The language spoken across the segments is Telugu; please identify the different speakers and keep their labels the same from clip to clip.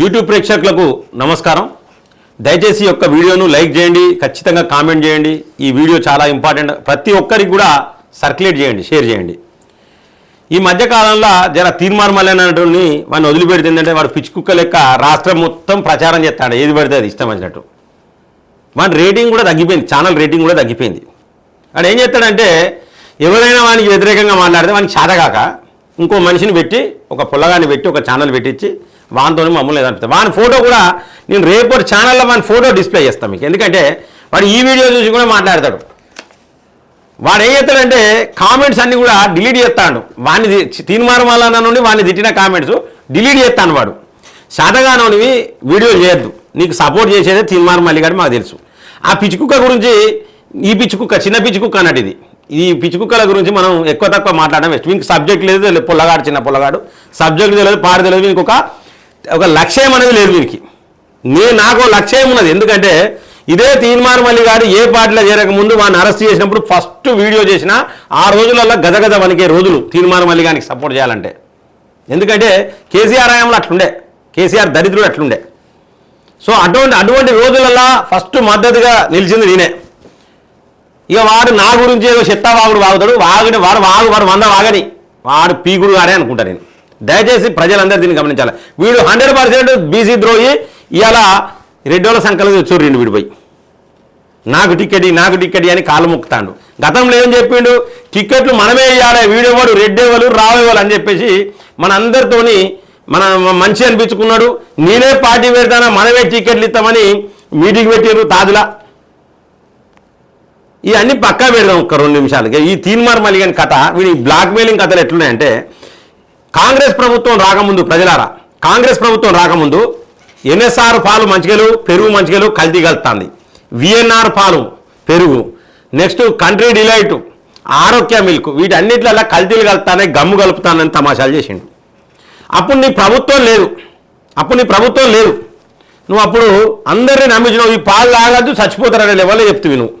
Speaker 1: యూట్యూబ్ ప్రేక్షకులకు నమస్కారం. దయచేసి యొక్క వీడియోను లైక్ చేయండి ఖచ్చితంగా కామెంట్ చేయండి. ఈ వీడియో చాలా ఇంపార్టెంట్. ప్రతి ఒక్కరికి కూడా సర్క్యులేట్ చేయండి షేర్ చేయండి. ఈ మధ్యకాలంలో జర తీర్మానం అనేటువంటి వాడిని వదిలిపెడితే ఏంటంటే వాడు పిచ్చి కుక్క లెక్క రాష్ట్రం మొత్తం ప్రచారం చేస్తాడు. ఏది పడితే అది ఇష్టం వచ్చినట్టు. వాడి రేటింగ్ కూడా తగ్గిపోయింది. ఛానల్ రేటింగ్ కూడా తగ్గిపోయింది. వాడు ఏం చేస్తాడంటే ఎవరైనా వానికి వ్యతిరేకంగా మాట్లాడితే వానికి చాదగాక ఇంకో మనిషిని పెట్టి ఒక పుల్లగాన్ని పెట్టి ఒక ఛానల్ పెట్టించి వానితో మమ్మల్ని ఏదనిపిస్తుంది వాని ఫోటో కూడా నేను రేపు ఛానల్లో వాని ఫోటో డిస్ప్లే చేస్తాను మీకు. ఎందుకంటే వాడు ఈ వీడియో చూసి కూడా మాట్లాడతాడు. వాడు ఏం చేస్తాడంటే కామెంట్స్ అన్ని కూడా డిలీట్ చేస్తాడు. వాడిని తీర్మానం వల్ల నుండి వాడిని తిట్టిన కామెంట్స్ డిలీట్ చేస్తాను వాడు. శాతగానోనివి వీడియోలు చేయొద్దు. నీకు సపోర్ట్ చేసేదే తీర్మానం మళ్ళీ గారు మాకు తెలుసు. ఆ పిచ్చి కుక్క గురించి ఈ పిచ్చి కుక్క చిన్న పిచ్చి కుక్క అన్నట్టు ఇది. ఈ పిచ్చి కుక్కల గురించి మనం ఎక్కువ తక్కువ మాట్లాడడం బెస్ట్ వీనికి సబ్జెక్ట్ లేదు పుల్లగాడు చిన్న పుల్లగాడు. సబ్జెక్ట్ తెలియదు పాడు తెలియదు వీనికి ఒక ఒక లక్ష్యం అనేది లేదు వీనికి నేను నాకు లక్ష్యం ఉన్నది. ఎందుకంటే ఇదే తీర్మానం మల్లి గారు ఏ పార్టీలో చేరకముందు వాడిని అరెస్ట్ చేసినప్పుడు ఫస్ట్ వీడియో చేసిన ఆ రోజులలో గజగజ వనికే రోజులు తీర్మానం మల్లి గారికి సపోర్ట్ చేయాలంటే. ఎందుకంటే కేసీఆర్ హయాంలో అట్లుండే. కేసీఆర్ దరిద్రుడు అట్లుండే. సో అటువంటి అటువంటి రోజులలో ఫస్ట్ మద్దతుగా నిలిచింది నేనే. ఇక వాడు నా గురించి ఏదో చెత్త వాగుడు వాగుతాడు. వాగిన వాడు వాగు వాడు వంద వాగని. వాడు పీకుడు గారే అనుకుంటా నేను. దయచేసి ప్రజలందరూ దీన్ని గమనించాలి. వీడు హండ్రెడ్ పర్సెంట్ బీసీ ద్రోహి. ఇవాళ రెడ్డోళ్ళ సంఖ్యలో తెచ్చారు రెండు విడిపోయి. నాకు టికెట్ నాకు టికెట్ అని కాలు మొక్కుతాడు. గతంలో ఏం చెప్పిండు? టికెట్లు మనమే ఇవ్వాలి వీడేవాడు రెడ్డేవాళ్ళు రావేవాళ్ళు అని చెప్పేసి మన అందరితోని మన మంచి అనిపించుకున్నాడు. నేనే పార్టీ పెడతానా మనమే టికెట్లు ఇస్తామని మీటింగ్ పెట్టారు తాజులా. ఇవన్నీ పక్కా పెడదాం ఒక్క రెండు నిమిషాలకి. ఈ తీన్మార్ మలిగని కథ వీడి బ్లాక్మెయిలింగ్ కథలు ఎట్లున్నాయంటే కాంగ్రెస్ ప్రభుత్వం రాకముందు ప్రజలారా కాంగ్రెస్ ప్రభుత్వం రాకముందు ఎన్ఎస్ఆర్ పాలు మంచిగలు పెరుగు మంచిగలు కల్తీ కలుతుంది. విఎన్ఆర్ పాలు పెరుగు. Next Country Delight Arogya milk వీటన్నిటిలో కల్తీలు కలుతానే గమ్ము కలుపుతానని తమాషాలు చేసిండు. అప్పుడు నీ ప్రభుత్వం లేదు. అప్పుడు నీ ప్రభుత్వం లేదు. నువ్వు అప్పుడు అందరినీ నమ్మించినావు ఈ పాలు తాగద్దు చచ్చిపోతారనే లెవెల్లో చెప్తువి నువ్వు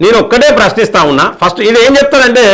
Speaker 1: నేను ఒక్కటే ప్రశ్నిస్తా ఉన్నా. ఫస్ట్ ఇది ఏం చెప్తానంటే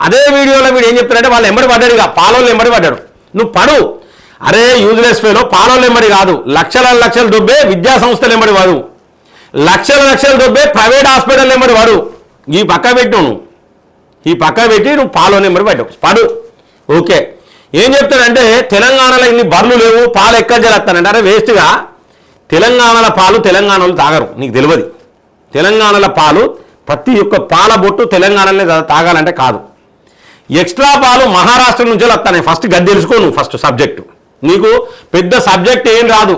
Speaker 1: అదే వీడియోలో వీడు ఏం చెప్తాడంటే వాళ్ళు ఎంబడి పడ్డాడు ఇక పాలోళ్ళు ఎంబడి పడ్డాడు. నువ్వు పడు. అరే యూజ్లెస్ ఫేలో పాలోళ్ళు ఎంబడి కాదు. లక్షల లక్షల డబ్బే విద్యా సంస్థలు ఎంబడి వాడు. లక్షల లక్షల డబ్బే ప్రైవేట్ హాస్పిటల్ ఎంబడి వాడు. ఈ పక్క పెట్టు నువ్వు. ఈ పక్క పెట్టి నువ్వు పాలో ఎంబడి పెట్టు పడు. ఓకే. ఏం చెప్తాడంటే తెలంగాణలో ఇన్ని బర్లు లేవు పాలు ఎక్కడ జరుగుతానంటే అరే వేస్ట్గా. తెలంగాణలో పాలు తెలంగాణలో తాగరు. నీకు తెలియదు. తెలంగాణలో పాలు ప్రతి ఒక్క పాల బొట్టు తెలంగాణలో తాగాలంటే కాదు. ఎక్స్ట్రా పాలు మహారాష్ట్ర నుంచి వస్తాయి ఫస్ట్ గది తెలుసుకో నువ్వు ఫస్ట్ సబ్జెక్టు నీకు పెద్ద సబ్జెక్ట్ ఏం రాదు.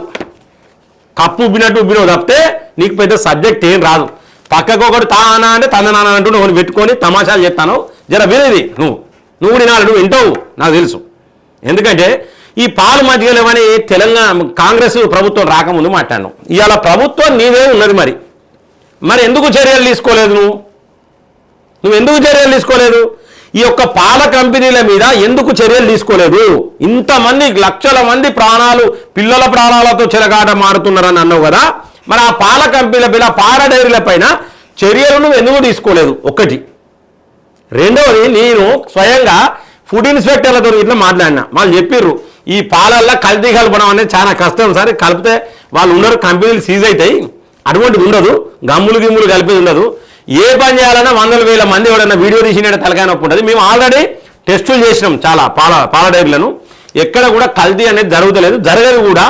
Speaker 1: కప్పు ఉబ్బినట్టు ఉబ్బినవు తప్పితే నీకు పెద్ద సబ్జెక్ట్ ఏం రాదు. పక్కకు ఒకటి తానా అంటే తందనానా అంటూ నువ్వు పెట్టుకొని తమాషాలు చెప్తాను జర వినేది నువ్వు. నువ్వు వినాలి నువ్వు వింటావు నాకు తెలుసు. ఎందుకంటే ఈ పాలు మధ్యలేవని తెలంగాణ కాంగ్రెస్ ప్రభుత్వం రాకముందు మాట్లాడినావు ఇవాళ ప్రభుత్వం నీవే ఉన్నది మరి. మరి ఎందుకు చర్యలు తీసుకోలేదు నువ్వు? నువ్వు ఎందుకు చర్యలు తీసుకోలేదు? ఈ యొక్క పాల కంపెనీల మీద ఎందుకు చర్యలు తీసుకోలేదు? ఇంతమంది లక్షల మంది ప్రాణాలు పిల్లల ప్రాణాలతో చెలగాట మారుతున్నారని అన్నావు కదా? మరి ఆ పాల కంపెనీల పైన పాల డైరీల పైన చర్యలను ఎందుకు తీసుకోలేదు? ఒకటి. రెండవది నేను స్వయంగా ఫుడ్ ఇన్స్పెక్టర్లతో ఇట్లా మాట్లాడినా. వాళ్ళు చెప్పిర్రు ఈ పాలల్లో కల్తీ కలపడం అనేది చాలా కష్టం సార్. కలిపితే వాళ్ళు ఉన్నారు కంపెనీలు సీజ్ అవుతాయి. అటువంటిది ఉండదు. గమ్ములు గిమ్ములు కలిపేది ఉండదు. ఏ పని చేయాలన్నా వందల వేల మంది ఎవడన్నా వీడియో తీసిన తలకాయ నొప్పి ఉంటుంది. మేము ఆల్రెడీ టెస్టులు చేసినాం చాలా పాల పాల డైరీలను ఎక్కడ కూడా కల్తీ అనేది జరుగుతలేదు. జరగదు కూడా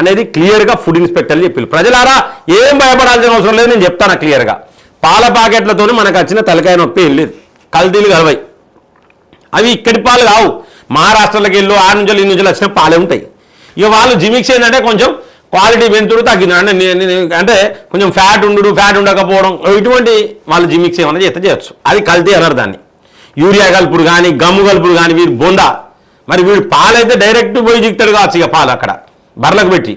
Speaker 1: అనేది క్లియర్గా ఫుడ్ ఇన్స్పెక్టర్లు చెప్పారు ప్రజలారా ఏం భయపడాల్సిన అవసరం లేదు నేను చెప్తాను క్లియర్గా పాల ప్యాకెట్లతోనే మనకు వచ్చిన తలకాయ నొప్పి ఏం లేదు. కల్తీలు కలవాయి. అవి ఇక్కడి పాలు కావు. మహారాష్ట్రలోకి వెళ్ళు ఆరు నుంచి ఈ నుంచి వచ్చిన పాలే ఉంటాయి. ఇక వాళ్ళు జిమిక్స్ ఏంటంటే కొంచెం క్వాలిటీ పెంచుడు తగ్గింది అంటే అంటే కొంచెం ఫ్యాట్ ఉండు ఫ్యాట్ ఉండకపోవడం ఇటువంటి వాళ్ళు జిమిక్స్ ఏమైనా చేస్తే చేయొచ్చు. అది కల్తీ అనరు దాన్ని. యూరియా కలుపుడు కానీ గమ్ము కలుపుడు కానీ వీడు బొందా. మరి వీడు పాలైతే డైరెక్ట్ పోయి దిగుతాడు కావచ్చు ఇక పాలు అక్కడ. బర్లకు పెట్టి.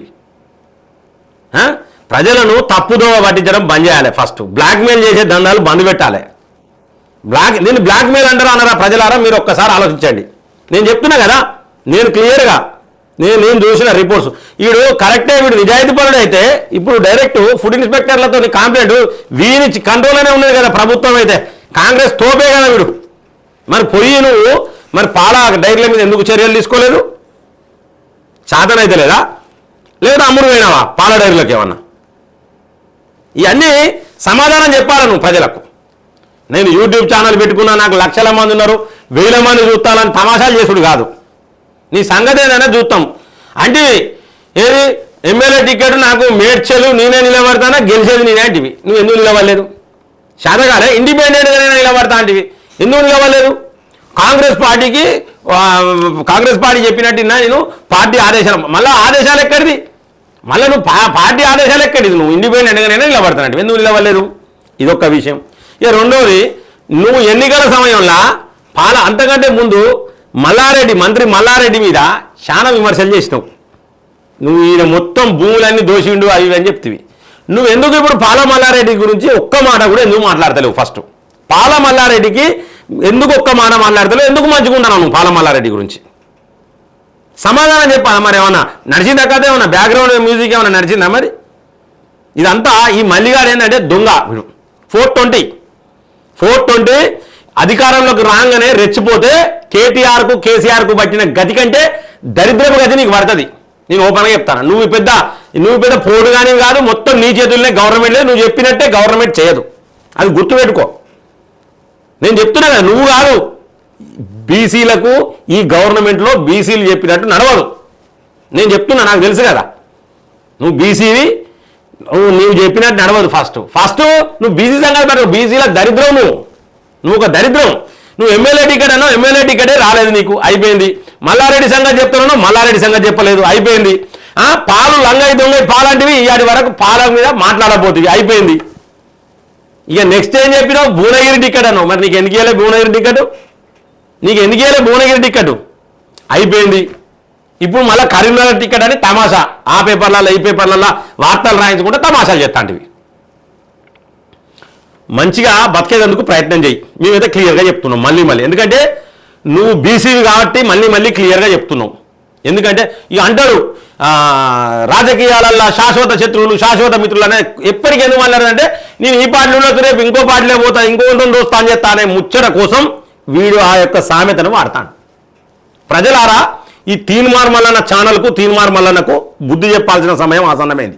Speaker 1: ప్రజలను తప్పుదోవ పట్టించడం బంద్ చేయాలి ఫస్ట్. బ్లాక్మెయిల్ చేసే దందాలు బంద్ పెట్టాలి. బ్లాక్ నేను బ్లాక్మెయిల్ అంటారా అన్నారా ప్రజలారా? మీరు ఒక్కసారి ఆలోచించండి. నేను చెప్తున్నా కదా నేను క్లియర్గా నేను నేను చూసిన రిపోర్ట్స్ వీడు కరెక్టే వీడు నిజాయితీ పరుడు అయితే ఇప్పుడు డైరెక్ట్ ఫుడ్ ఇన్స్పెక్టర్లతో కంప్లైంట్ వీని కంట్రోల్లోనే ఉన్నది కదా ప్రభుత్వం అయితే. కాంగ్రెస్ తోపే కదా వీడు. మరి పొయ్యి నువ్వు మరి పాల డైరీల మీద ఎందుకు చర్యలు తీసుకోలేదు? సాధన అయితే లేదా లేదా అమ్ముడు పోయినావా? పాల డైరీలోకి ఏమన్నా? ఇవన్నీ సమాధానం చెప్పాలి నువ్వు ప్రజలకు? నేను యూట్యూబ్ ఛానల్ పెట్టుకున్నా నాకు లక్షల మంది ఉన్నారు వేల మంది చూస్తానని తమాషాలు చేసుడు కాదు. నీ సంగతి ఏదైనా చూస్తాం అంటే ఏది? ఎమ్మెల్యే టికెట్ నాకు మేడ్చలు నేనే నిలబడతానా? గెలిచేది నేనే అంటివి. నువ్వు ఎందుకు నిలబడలేదు? శాతకాలే ఇండిపెండెంట్గా నేను నిలబడతా అంటివి. ఎందుకు నిలబడలేదు? కాంగ్రెస్ పార్టీకి కాంగ్రెస్ పార్టీ చెప్పినట్టున్నా నేను పార్టీ ఆదేశాలు మళ్ళీ ఆదేశాలు ఎక్కడిది? మళ్ళీ నువ్వు పా- పార్టీ ఆదేశాలు ఎక్కడిది? నువ్వు ఇండిపెండెంట్గానే నేనే నిలబడతానంటే ఎందుకు నిలబడలేదు? ఇదొక విషయం. ఇక రెండవది నువ్వు ఎన్నికల సమయంలో పాల అంతకంటే ముందు మల్లారెడ్డి మంత్రి మల్లారెడ్డి మీద చాలా విమర్శలు చేసినావు. నువ్వు ఈయన మొత్తం భూములన్నీ దోషిండు అవి ఇవి అని చెప్తివి. నువ్వు ఎందుకు ఇప్పుడు పాల మల్లారెడ్డి గురించి ఒక్క మాట కూడా ఎందుకు మాట్లాడతలేవు ఫస్ట్? పాల మల్లారెడ్డికి ఎందుకు ఒక్క మాట మాట్లాడతలేవు? ఎందుకు మంచుకుంటున్నావు నువ్వు పాల మల్లారెడ్డి గురించి? సమాధానం చెప్పాలి మరి ఏమన్నా నడిచిందా కథ ఏమన్నా? బ్యాక్గ్రౌండ్ మ్యూజిక్ ఏమన్నా నడిచిందా మరి? ఇదంతా ఈ మల్లిగాడు ఏంటంటే దొంగ. Four twenty. ఫోర్ ట్వంటీ అధికారంలోకి రాగానే రెచ్చిపోతే కేటీఆర్కు కేసీఆర్కు పట్టిన గతి కంటే దరిద్రపు గతి నీకు పడుతుంది. నేను ఓపెన్గా చెప్తాను. నువ్వు పెద్ద నువ్వు పెద్ద పోటు కానీ కాదు మొత్తం నీ చేతుల్లోనే గవర్నమెంట్ లేదు నువ్వు చెప్పినట్టే గవర్నమెంట్ చేయదు. అది గుర్తుపెట్టుకో. నేను చెప్తున్నా కదా నువ్వు కాదు. బీసీలకు ఈ గవర్నమెంట్లో బీసీలు చెప్పినట్టు నడవదు. నేను చెప్తున్నా నాకు తెలుసు కదా. నువ్వు బీసీవి నువ్వు నువ్వు చెప్పినట్టు నడవదు ఫస్ట్. ఫస్ట్ నువ్వు బీసీ సంగతి పెట్టవు బీసీల దరిద్రం నువ్వు నువ్వు ఒక దరిద్రం. నువ్వు ఎమ్మెల్యే టికెట్ అన్నావు ఎమ్మెల్యే టికెటే రాలేదు నీకు. అయిపోయింది. మల్లారెడ్డి సంగతి చెప్తున్నావు మల్లారెడ్డి సంగతి చెప్పలేదు. అయిపోయింది. పాలు లంగై దొంగై పాలంటివి ఇవాటి వరకు పాల మీద మాట్లాడబోతుంది అయిపోయింది. ఇక నెక్స్ట్ ఏం చెప్పినావు? భువనగిరి టికెట్ అన్నావు. మరి నీకు ఎందుకు భువనగిరి టికెట్? నీకు ఎందుకు భువనగిరి టికెట్? అయిపోయింది. ఇప్పుడు మళ్ళీ కరీంనగర్ టికెట్ అని తమాషా. ఆ పేపర్లలో ఈ పేపర్లలో వార్తలు రాయించుకుంటే తమాషాలు చేస్తాంటివి. మంచిగా బతికేందుకు ప్రయత్నం చేయి. మేమైతే క్లియర్గా చెప్తున్నాం మళ్ళీ మళ్ళీ. ఎందుకంటే నువ్వు బీసీవి కాబట్టి మళ్ళీ మళ్ళీ క్లియర్గా చెప్తున్నావు. ఎందుకంటే ఇక అంటారు రాజకీయాలల్లో శాశ్వత శత్రువులు శాశ్వత మిత్రులు అనే ఎప్పటికీ ఎందుకు అన్నారంటే నేను ఈ పార్టీలోకి రేపు ఇంకో పార్టీలో పోతా ఇంకో దోస్తా అని చెప్తా అనే ముచ్చట కోసం వీడు ఆ యొక్క సామెతను వాడతాను ప్రజలారా ఈ తీన్మార్ మల్లన్న ఛానల్కు తీన్మార్ మల్లన్నకు బుద్ధి చెప్పాల్సిన సమయం ఆసన్నమైంది.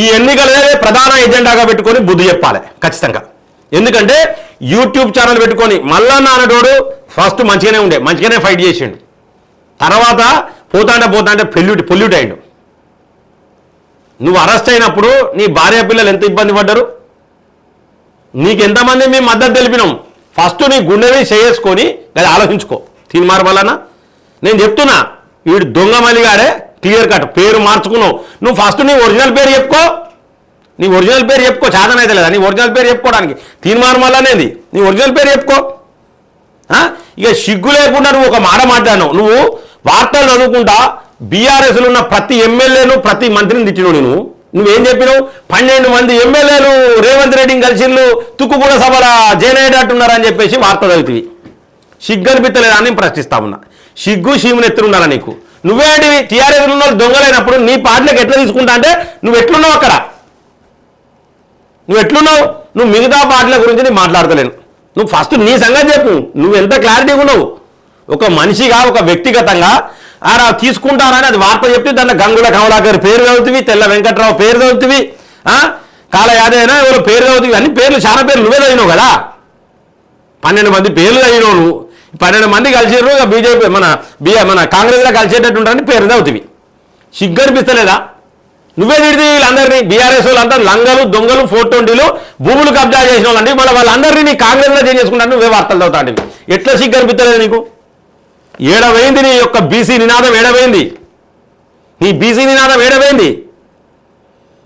Speaker 1: ఈ ఎన్నికలనే ప్రధాన ఎజెండాగా పెట్టుకొని బుద్ధి చెప్పాలి ఖచ్చితంగా. ఎందుకంటే యూట్యూబ్ ఛానల్ పెట్టుకొని మళ్ళా నాన్నటోడు ఫస్ట్ మంచిగానే ఉండే మంచిగానే ఫైట్ చేసిండు. తర్వాత పోతాంటే పోతాంటే పొల్యూట్ పొల్యూట్ అయ్యిండు నువ్వు అరెస్ట్ అయినప్పుడు నీ భార్య పిల్లలు ఎంత ఇబ్బంది పడ్డారు? నీకెంతమంది మేము మద్దతు తెలిపినాం? ఫస్ట్ నీ గుండెని చేసుకొని అది ఆలోచించుకో. తీన్మార్ వలన నేను చెప్తున్నా వీడు దొంగ మలిగాడే క్లియర్ కట్ పేరు మార్చుకున్నావు. నువ్వు ఫస్ట్ నీ ఒరిజినల్ పేరు చెప్పుకో. నీ ఒరిజినల్ పేరు చెప్పుకో చాదనైతే లేదా? నీ ఒరిజినల్ పేరు చెప్పుకోవడానికి. తీన్మార్ మల్లనేది నీ ఒరిజినల్ పేరు చెప్పుకో. ఇక సిగ్గు లేకుండా నువ్వు ఒక మాట మాట్లాడినావు. నువ్వు వార్తలు చదువుకుంటా బీఆర్ఎస్లో ఉన్న ప్రతి ఎమ్మెల్యేను ప్రతి మంత్రిని తిట్టినావు నువ్వు నువ్వేం చెప్పినావు? పన్నెండు మంది ఎమ్మెల్యేలు రేవంత్ రెడ్డిని కలిసిళ్ళు తుక్కుగూడ సభల జైనయ్యేటట్టున్నారని చెప్పేసి వార్త చదువుతుంది సిగ్గు అనిపిస్తలేదా అని ప్రశ్నిస్తా ఉన్నా. సిగ్గు సీమును ఎత్తురుండాలా నీకు? నువ్వేంటివి? టీఆర్ఎస్ ఉన్న వాళ్ళు దొంగలైనప్పుడు నీ పార్టీలకు ఎట్లా తీసుకుంటా అంటే నువ్వు ఎట్లున్నావు అక్కడ? నువ్వు ఎట్లున్నావు? నువ్వు మిగతా పాటల గురించి నేను మాట్లాడతలేను. నువ్వు ఫస్ట్ నీ సంగతి చెప్పు. నువ్వు ఎంత క్లారిటీగా ఉన్నావు? ఒక మనిషిగా ఒక వ్యక్తిగతంగా ఆరా తీసుకుంటారని అది వార్త చెప్తే దాంట్లో గంగుల కమలాకర్ పేరు చదువుతుంది తెల్ల వెంకట్రావు పేరు చదువుతుంది కాల యాదైనా ఎవరో పేరు చదువుతుంది అన్ని పేర్లు చాలా పేర్లు నువ్వే చదివినావు కదా? పన్నెండు మంది పేర్లు చదివినావు నువ్వు. పన్నెండు మంది కలిసిర్రు ఇక బీజేపీ మన బి మన కాంగ్రెస్లో కలిసేటట్టు ఉంటారని పేరు చదువుతుంది సిగ్గు అనిపిస్తలేదా నువ్వే తిడితే వీళ్ళందరినీ బీఆర్ఎస్ వాళ్ళంతా లంగలు దొంగలు ఫోర్ ట్వంటీలు భూములు కబ్జా చేసిన వాళ్ళండి. మళ్ళీ వాళ్ళందరినీ నీ కాంగ్రెస్లో చేంజ్ చేసుకుంటాను నువ్వే వార్తలు చదువుతాండి ఎట్లా సిగ్గు అనిపిస్తలేదు నీకు? ఏడవైంది నీ యొక్క బీసీ నినాదం ఏడవైంది? నీ బీసీ నినాదం ఏడవైంది?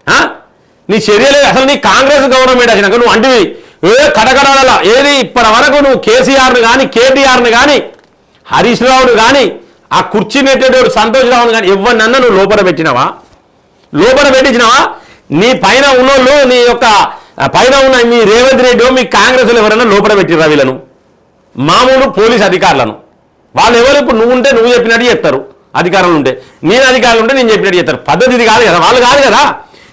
Speaker 1: ఆ? నీ చర్యలే అసలు నీ కాంగ్రెస్ గవర్నమెంట్ వచ్చినాక నువ్వు అంటివి. ఏ కటకడాల ఏది ఇప్పటి వరకు నువ్వు కేసీఆర్ను కానీ కేటీఆర్ను కానీ హరీష్ రావును కానీ ఆ కుర్చీ నెట్టేటోడు సంతోష్ రావును కానీ ఎవరినన్నా నువ్వు లోపల పెట్టినావా? లోపల పెట్టించినావా? నీ పైన ఉన్నోళ్ళు నీ యొక్క పైన ఉన్న మీ రేవంత్ రెడ్డి మీ కాంగ్రెస్లో ఎవరైనా లోపల పెట్టిరా వీళ్ళను? మామూలు పోలీస్ అధికారులను. వాళ్ళు ఎవరు ఇప్పుడు నువ్వు ఉంటే నువ్వు చెప్పినట్టు చెప్తారు. అధికారులు ఉంటే. నేను అధికారులు ఉంటే నేను చెప్పినట్టు చెప్తారు. పద్ధతి ఇది కాదు కదా వాళ్ళు కాదు కదా.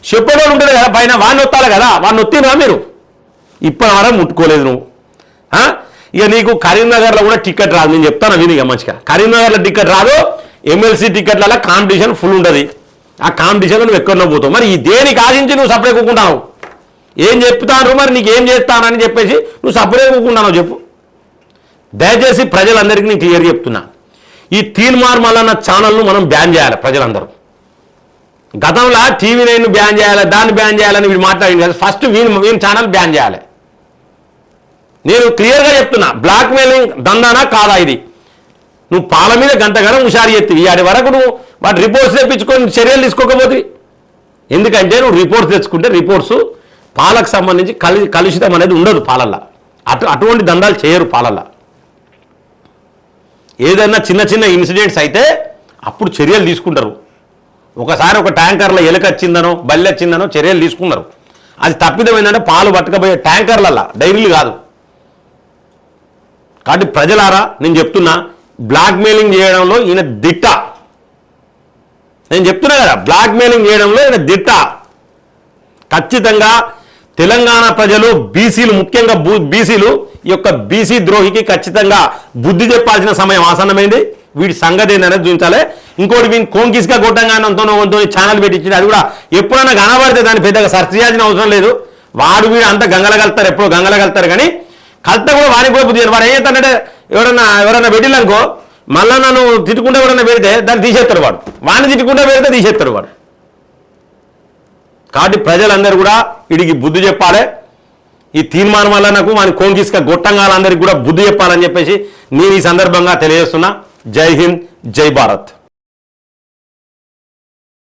Speaker 1: చెప్పేవాళ్ళు ఉంటారు కదా పైన వాడిని వత్తాలి కదా వాడిని వత్తిరా మీరు? ఇప్పటి వరకు ముట్టుకోలేదు నువ్వు. ఇక నీకు కరీంనగర్లో కూడా టికెట్ రాదు. నేను చెప్తాను విని మంచిగా. కరీంనగర్లో టికెట్ రాదు ఎమ్మెల్సీ టికెట్లలో కాంపిటీషన్ ఫుల్ ఉంటుంది. ఆ కాంపిటీషన్లో నువ్వు ఎక్కడ పోతావు. మరి ఈ దేనికి ఆశించి నువ్వు సపరేట్ కూకుంటావు ఏం చెప్తాను మరి నీకు ఏం చేస్తానని చెప్పేసి నువ్వు సపరేట్ కూకుంటావు చెప్పు. దయచేసి ప్రజలందరికీ నేను క్లియర్ చెప్తున్నా. ఈ తీన్మార్ మల్లన్న ఛానల్ను మనం బ్యాన్ చేయాలి ప్రజలందరూ. గతంలో టీవీ నైన్ బ్యాన్ చేయాలి దాన్ని బ్యాన్ చేయాలని వీళ్ళు మాట్లాడింది కదా ఫస్ట్ వీని వీని ఛానల్ బ్యాన్ చేయాలి. నేను క్లియర్గా చెప్తున్నా బ్లాక్ మెయిలింగ్ దందానా కాదా ఇది? నువ్వు పాల మీద గంటగనం హుషారు ఎత్తివి వాడి వరకు నువ్వు వాటి రిపోర్ట్స్ తెప్పించుకొని చర్యలు తీసుకోకపోతే? ఎందుకంటే నువ్వు రిపోర్ట్స్ తెచ్చుకుంటే రిపోర్ట్స్ పాలకు సంబంధించి కలి కలుషితం అనేది ఉండదు పాలల్లో. అటు అటువంటి దందాలు చేయరు పాలల్లో. ఏదైనా చిన్న చిన్న ఇన్సిడెంట్స్ అయితే అప్పుడు చర్యలు తీసుకుంటారు. ఒకసారి ఒక ట్యాంకర్లో ఎలుక వచ్చిందనో బల్లి వచ్చిందనో చర్యలు తీసుకున్నారు అది తప్పిదం ఏంటంటే పాలు పట్టుకపోయే ట్యాంకర్లల్లా డైరీలు కాదు. కాబట్టి ప్రజలారా నేను చెప్తున్నా బ్లాక్మెయిలింగ్ చేయడంలో ఈయన దిట్ట. నేను చెప్తున్నా కదా బ్లాక్ మెయిలింగ్ చేయడంలో ఈయన దిట్ట. ఖచ్చితంగా తెలంగాణ ప్రజలు బీసీలు ముఖ్యంగా బూ- బీసీలు ఈ యొక్క బీసీ ద్రోహికి ఖచ్చితంగా బుద్ధి చెప్పాల్సిన సమయం ఆసన్నమైంది. వీడి సంగతి ఏంటనేది చూపించాలి. ఇంకోటి వీని కోంకిస్గా గొట్టంగానంతో కొంత ఛానల్ పెట్టించింది. అది కూడా ఎప్పుడైనా కనబడితే దాన్ని పెద్దగా సర్చ్ చేయాల్సిన అవసరం లేదు. వాడు వీడు అంతా గంగల కలుతారు ఎప్పుడో గంగల కలుతారు కానీ కలత కూడా వాడికి కూడా బుద్ధి వాడు ఏం చేస్తాడంటే ఎవరన్నా ఎవరన్నా పెట్టిల్లనుకో మళ్ళా నన్ను తిట్టుకుంటే ఎవరైనా పెడితే దాన్ని తీసేస్తారు వాడు. వాడిని తిట్టుకుంటే పెడితే తీసేస్తారు వాడు. కాబట్టి ప్రజలందరూ కూడా వీడికి బుద్ధి చెప్పాలి. ఈ తీర్మానం వల్ల నాకు వాని కోంకిస్క గొట్టంగాలందరికీ కూడా బుద్ధి చెప్పాలని చెప్పేసి నేను ఈ సందర్భంగా తెలియజేస్తున్నా. జై హింద్ జై భారత్.